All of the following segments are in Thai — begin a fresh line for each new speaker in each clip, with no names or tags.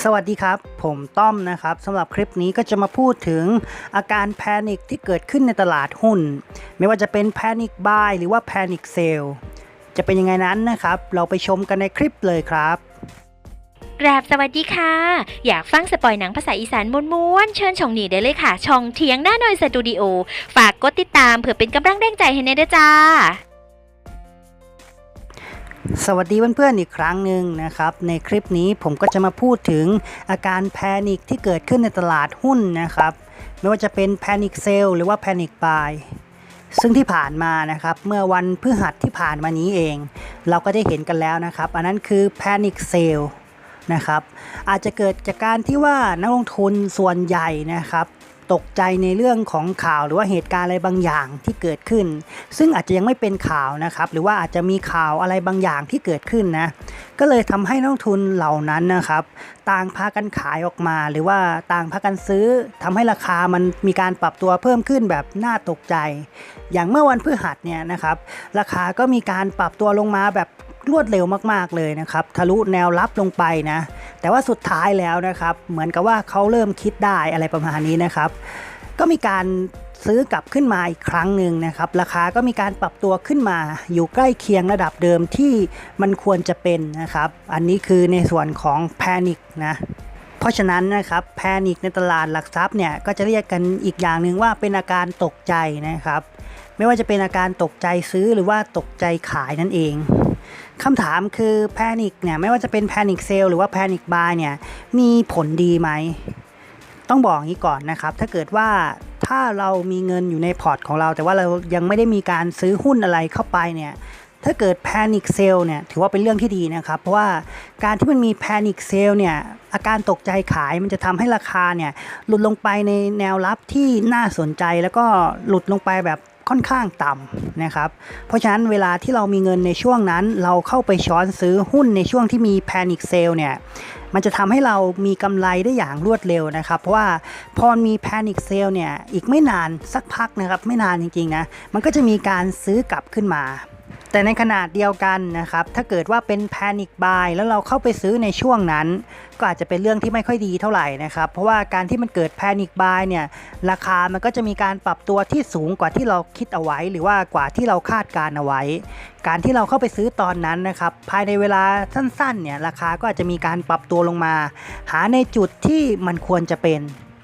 สวัสดีครับ ผมต้อมนะครับสำหรับคลิปนี้ก็จะมาพูดถึงอาการแพนิคที่เกิดขึ้นในตลาดหุ้น ไม่ว่าจะเป็นแพนิคบายหรือว่าแพนิคเซลจะเป็นยังไงนั้นนะครับ เราไปชมกันในคลิปเลยครับ
กราบสวัสดีค่ะ อยากฟังสปอยหนังภาษาอีสานม้วนๆเชิญช่องนี้ได้เลยค่ะ ช่องเทียงหน้าหน่อยสตูดิโอ ฝากกดติดตามเพื่อเป็นกำลังแรงใจให้ในเด้อจ้า
สวัสดีเพื่อนๆอีกครั้งหนึ่งนะครับ ในคลิปนี้ผมก็จะมาพูดถึงอาการแพนิคที่เกิดขึ้นในตลาดหุ้นนะครับ ไม่ว่าจะเป็นแพนิคเซลหรือว่าแพนิคบายซึ่งที่ผ่านมานะครับ เมื่อวันพฤหัสที่ผ่านมานี้เอง เราก็ได้เห็นกันแล้วนะครับ อันนั้นคือแพนิคเซลนะครับอาจจะเกิดจากการที่ว่านักลงทุนส่วนใหญ่นะครับ ตกใจในเรื่องของข่าวหรือว่าเหตุการณ์อะไรบางอย่างที่เกิดขึ้น ซึ่งอาจจะยังไม่เป็นข่าวนะครับ หรือว่าอาจจะมีข่าวอะไรบางอย่างที่เกิดขึ้นนะ ก็เลยทำให้นักทุนเหล่านั้นนะครับ ต่างพากันขายออกมา หรือว่าต่างพากันซื้อทำให้ราคามันมีการปรับตัวเพิ่มขึ้นแบบน่าตกใจ อย่างเมื่อวันพฤหัสเนี่ยนะครับ ราคาก็มีการปรับตัวลงมาแบบรวดเร็วมาก ๆ เลยนะครับ ทะลุแนวรับลงไปนะ แต่ว่าสุดท้ายแล้วนะครับ เหมือนกับว่าเขาเริ่มคิดได้อะไรประมาณนี้นะครับ ก็มีการซื้อกลับขึ้นมาอีกครั้งหนึ่งนะครับ ราคาก็มีการปรับตัวขึ้นมาอยู่ใกล้เคียงระดับเดิมที่มันควรจะเป็นนะครับ อันนี้คือในส่วนของแพนิคนะเพราะฉะนั้นนะครับแพนิคในตลาดหลักทรัพย์เนี่ยก็จะเรียกกันอีกอย่างหนึ่งว่าเป็นอาการตกใจนะครับ ไม่ว่าจะเป็นอาการตกใจซื้อหรือว่าตกใจขายนั่นเอง คำถามคือแพนิคเนี่ยไม่ว่าจะเป็นแพนิคเซลหรือว่าแพนิคบายเนี่ยมีผลดีไหม ต้องบอกอย่างนี้ก่อนนะครับ ถ้าเกิดว่าถ้าเรามีเงินอยู่ในพอร์ตของเรา แต่ว่าเรายังไม่ได้มีการซื้อหุ้นอะไรเข้าไปเนี่ยถ้าเกิดแพนิคเซลเนี่ยถือว่าเป็นเรื่องที่ดีนะครับ เพราะว่าการที่มันมีแพนิคเซลเนี่ยอาการตกใจขายมันจะทำให้ราคาเนี่ยหลุดลงไปในแนวรับที่น่าสนใจแล้วก็หลุดลงไปแบบ ค่อนข้างต่ำนะครับ เพราะฉะนั้นเวลาที่เรามีเงินในช่วงนั้น เราเข้าไปช้อนซื้อหุ้นในช่วงที่มีแพนิคเซลเนี่ยมันจะทำให้เรามีกำไรได้อย่างรวดเร็วนะครับ เพราะว่าพอมีแพนิคเซลเนี่ยอีกไม่นานสักพักนะครับ ไม่นานจริงๆนะมันก็จะมีการซื้อกลับขึ้นมา แต่ในขนาดเดียวกันนะครับถ้าเกิดว่าเป็นแพนิคบายแล้วเราเข้าไปซื้อในช่วงนั้น ก็อาจจะเป็นเรื่องที่ไม่ค่อยดีเท่าไหร่นะครับ เพราะว่าการที่มันเกิดแพนิคบายเนี่ยราคามันก็จะมีการปรับตัวที่สูงกว่าที่เราคิดเอาไว้ หรือว่ากว่าที่เราคาดการเอาไว้ การที่เราเข้าไปซื้อตอนนั้นนะครับภายในเวลาสั้นๆเนี่ยราคาก็อาจจะมีการปรับตัวลงมา หาในจุดที่มันควรจะเป็น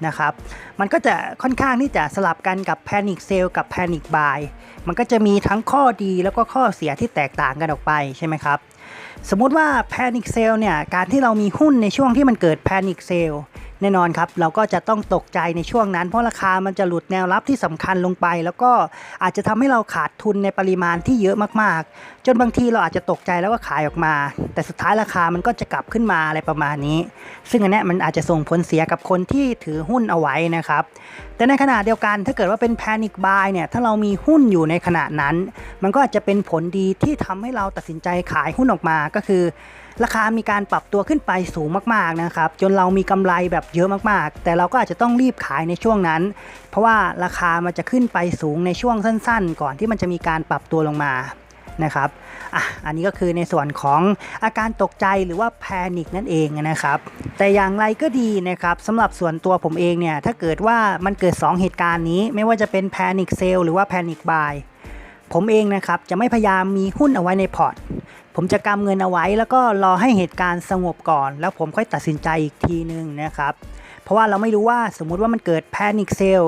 นะครับ มันก็จะค่อนข้างที่จะสลับกันกับแพนิคเซลกับแพนิคบายมันก็จะมีทั้งข้อดีแล้วก็ข้อเสียที่แตกต่างกันออกไปใช่ไหมครับ สมมุติว่าแพนิคเซลเนี่ย การที่เรามีหุ้นในช่วงที่มันเกิดแพนิคเซล แน่นอนครับเราก็จะต้องตกใจในช่วงนั้น เพราะราคามันจะหลุดแนวรับที่สำคัญลงไป แล้วก็อาจจะทำให้เราขาดทุนในปริมาณที่เยอะมากๆ จนบางทีเราอาจจะตกใจแล้วก็ขายออกมา แต่สุดท้ายราคามันก็จะกลับขึ้นมาอะไรประมาณนี้ ซึ่งอันนี้มันอาจจะส่งผลเสียกับคนที่ถือหุ้นเอาไว้นะครับแต่ในขณะเดียวกันถ้าเกิดว่าเป็นแพนิคบายเนี่ยถ้าเรามีหุ้นอยู่ในขณะนั้น มันก็อาจจะเป็นผลดีที่ทำให้เราตัดสินใจขายหุ้นออกมาก็คือ ราคามีการปรับตัวขึ้นไปสูงมากๆนะครับจนเรามีกำไรแบบเยอะมากๆ แต่เราก็อาจจะต้องรีบขายในช่วงนั้น เพราะว่าราคามันจะขึ้นไปสูงในช่วงสั้น ๆ ก่อนที่มันจะมีการปรับตัวลงมานะครับอะอันนี้ก็คือในส่วนของอาการตกใจหรือว่าแพนิคนั่นเองนะครับ แต่อย่างไรก็ดีนะครับสำหรับส่วนตัวผมเองเนี่ย ถ้าเกิดว่ามันเกิด 2 เหตุการณ์นี้ ไม่ว่าจะเป็นแพนิคเซลหรือว่าแพนิคบายผมเองนะครับ จะไม่พยายามมีหุ้นเอาไว้ในพอร์ต ผมจะกำเงินเอาไว้ แล้วก็รอให้เหตุการณ์สงบก่อน แล้วผมค่อยตัดสินใจอีกทีนึงนะครับ เพราะว่าเราไม่รู้ว่าสมมุติว่ามันเกิดแพนิคเซล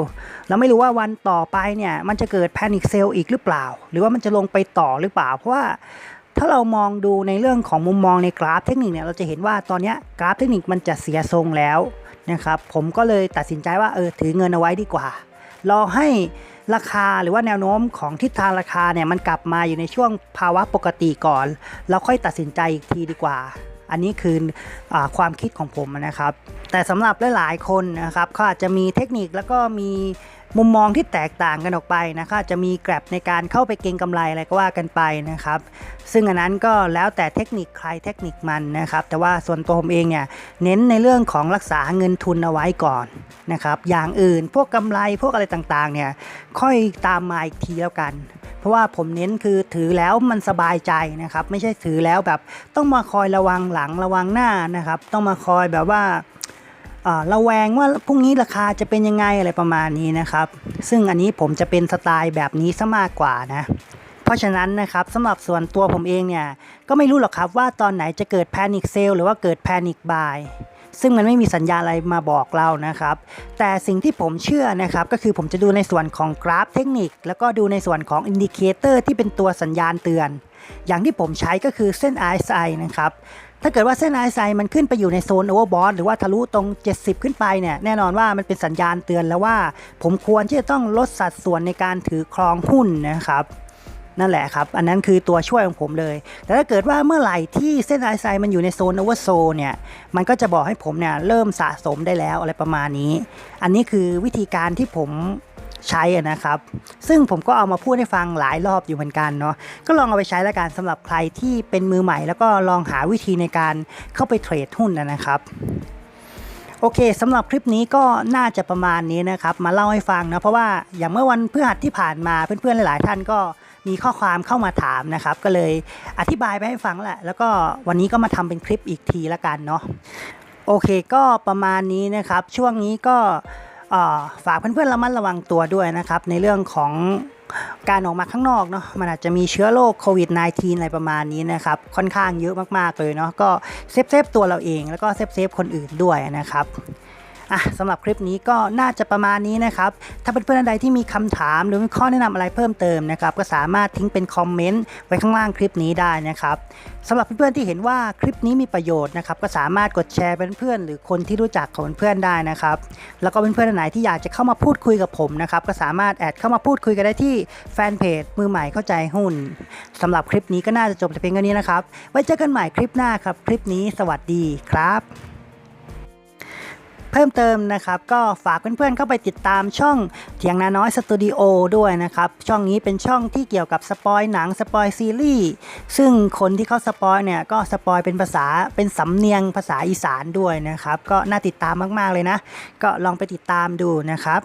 เราไม่รู้ว่าวันต่อไปเนี่ยมันจะเกิดแพนิคเซลอีกหรือเปล่า หรือว่ามันจะลงไปต่อหรือเปล่า เพราะว่าถ้าเรามองดูในเรื่องของมุมมองในกราฟเทคนิคเนี่ยเราจะเห็นว่าตอนนี้กราฟเทคนิคมันจะเสียทรงแล้วนะครับผมก็เลยตัดสินใจว่าเออถือเงินเอาไว้ดีกว่ารอให้ ราคาหรือว่าแนวโน้มของทิศทางราคาเนี่ยมันกลับมาอยู่ในช่วงภาวะปกติก่อน แล้วค่อยตัดสินใจอีกทีดีกว่า อันนี้คืออความคิดของผมนะครับ แต่สำหรับหลาย ๆ คนนะครับเขาอาจจะมีเทคนิคแล้วก็มี มุมมองที่แตกต่างกันออกไปนะครับจะมีแกลบในการเข้าไปเก็งกำไรอะไรก็ว่ากันไปนะครับ ซึ่งอันนั้นก็แล้วแต่เทคนิคใครเทคนิคมันนะครับ แต่ว่าส่วนตัวผมเองเนี่ยเน้นในเรื่องของรักษาเงินทุนเอาไว้ก่อนนะครับ อย่างอื่นพวกกำไรพวกอะไรต่างๆเนี่ยค่อยตามมาอีกทีแล้วกัน เพราะว่าผมเน้นคือถือแล้วมันสบายใจนะครับ ไม่ใช่ถือแล้วแบบต้องมาคอยระวังหลังระวังหน้านะครับ ต้องมาคอยแบบว่า ระแวงว่าพรุ่งนี้ราคาจะเป็นยังไงอะไรประมาณนี้นะครับ ซึ่งอันนี้ผมจะเป็นสไตล์แบบนี้ซะมากกว่านะ เพราะฉะนั้นนะครับสำหรับส่วนตัวผมเองเนี่ย ก็ไม่รู้หรอกครับว่าตอนไหนจะเกิดแพนิคเซลหรือว่าเกิดแพนิคบายซึ่งมันไม่มีสัญญาอะไรมาบอกเรานะครับ แต่สิ่งที่ผมเชื่อนะครับ ก็คือผมจะดูในส่วนของกราฟเทคนิค แล้วก็ดูในส่วนของอินดิเคเตอร์ที่เป็นตัวสัญญาณเตือน อย่างที่ผมใช้ก็คือเส้น RSI นะครับ ถ้าเกิดว่าเส้น RSI มันขึ้นไปอยู่ในโซนโอเวอร์บอทหรือว่าทะลุตรง 70 ขึ้นไปเนี่ยแน่นอนว่ามันเป็นสัญญาณเตือนแล้วว่า ผมควรที่จะต้องลดสัดส่วนในการถือครองหุ้นนะครับนั่นแหละครับ อันนั้นคือตัวช่วยของผมเลย แต่ถ้าเกิดว่าเมื่อไหร่ที่เส้น RSI มันอยู่ในโซนโอเวอร์โซเนี่ย มันก็จะบอกให้ผมเนี่ยเริ่มสะสมได้แล้วอะไรประมาณนี้ อันนี้คือวิธีการที่ผม ใช้อะนะครับ ซึ่งผมก็เอามาพูดให้ฟังหลายรอบอยู่เหมือนกันเนาะก็ลองเอาไปใช้แล้วกันสำหรับใครที่เป็นมือใหม่ แล้วก็ลองหาวิธีในการเข้าไปเทรดหุ้นนะครับโอเคสำหรับคลิปนี้ก็น่าจะประมาณนี้นะครับ มาเล่าให้ฟังนะเพราะว่าอย่างเมื่อวันพฤหัสที่ผ่านมาเพื่อนๆหลาย ๆ ท่านก็มีข้อความเข้ามาถามนะครับ ก็เลยอธิบายไปให้ฟังแหละ แล้วก็วันนี้ก็มาทำเป็นคลิปอีกทีละกันเนาะโอเคก็ประมาณนี้นะครับ ช่วงนี้ก็ ฝากเพื่อนๆระมัดระวังตัวด้วยนะครับ ในเรื่องของการออกมาข้างนอกเนาะมันอาจจะมีเชื้อโรคโควิด -19 อะไรประมาณนี้นะครับ ค่อนข้างเยอะมากๆเลยเนาะก็เซฟเซฟตัวเราเอง แล้วก็เซฟเซฟคนอื่นด้วยนะครับ อะสำหรับคลิปนี้ก็น่าจะประมาณนี้นะครับ ถ้าเพื่อนๆใดที่มีคำถามหรือมีข้อแนะนำอะไรเพิ่มเติมนะครับก็สามารถทิ้งเป็นคอมเมนต์ไว้ข้างล่างคลิปนี้ได้นะครับสำหรับเพื่อนๆที่เห็นว่าคลิปนี้มีประโยชน์นะครับก็สามารถกดแชร์เป็นเพื่อนหรือคนที่รู้จักของเพื่อนๆได้นะครับ แล้วก็เพื่อนๆไหนที่อยากจะเข้ามาพูดคุยกับผมนะครับก็สามารถแอดเข้ามาพูดคุยกันได้ที่แฟนเพจมือใหม่เข้าใจหุ้นสำหรับคลิปนี้ก็น่าจะจบแต่เพียงเท่านี้นะครับไว้เจอกันใหม่คลิปหน้าครับ คลิปนี้สวัสดีครับ เพิ่มเติมนะครับ ก็ฝากเพื่อนๆเข้าไปติดตามช่องเถียงนาน้อยสตูดิโอด้วยนะครับ ช่องนี้เป็นช่องที่เกี่ยวกับสปอยหนังสปอยซีรีส์ซึ่งคนที่เขาสปอยเนี่ยก็สปอยเป็นภาษาเป็นสำเนียงภาษาอีสานด้วยนะครับ ก็น่าติดตามมากๆเลยนะ ก็ลองไปติดตามดูนะครับ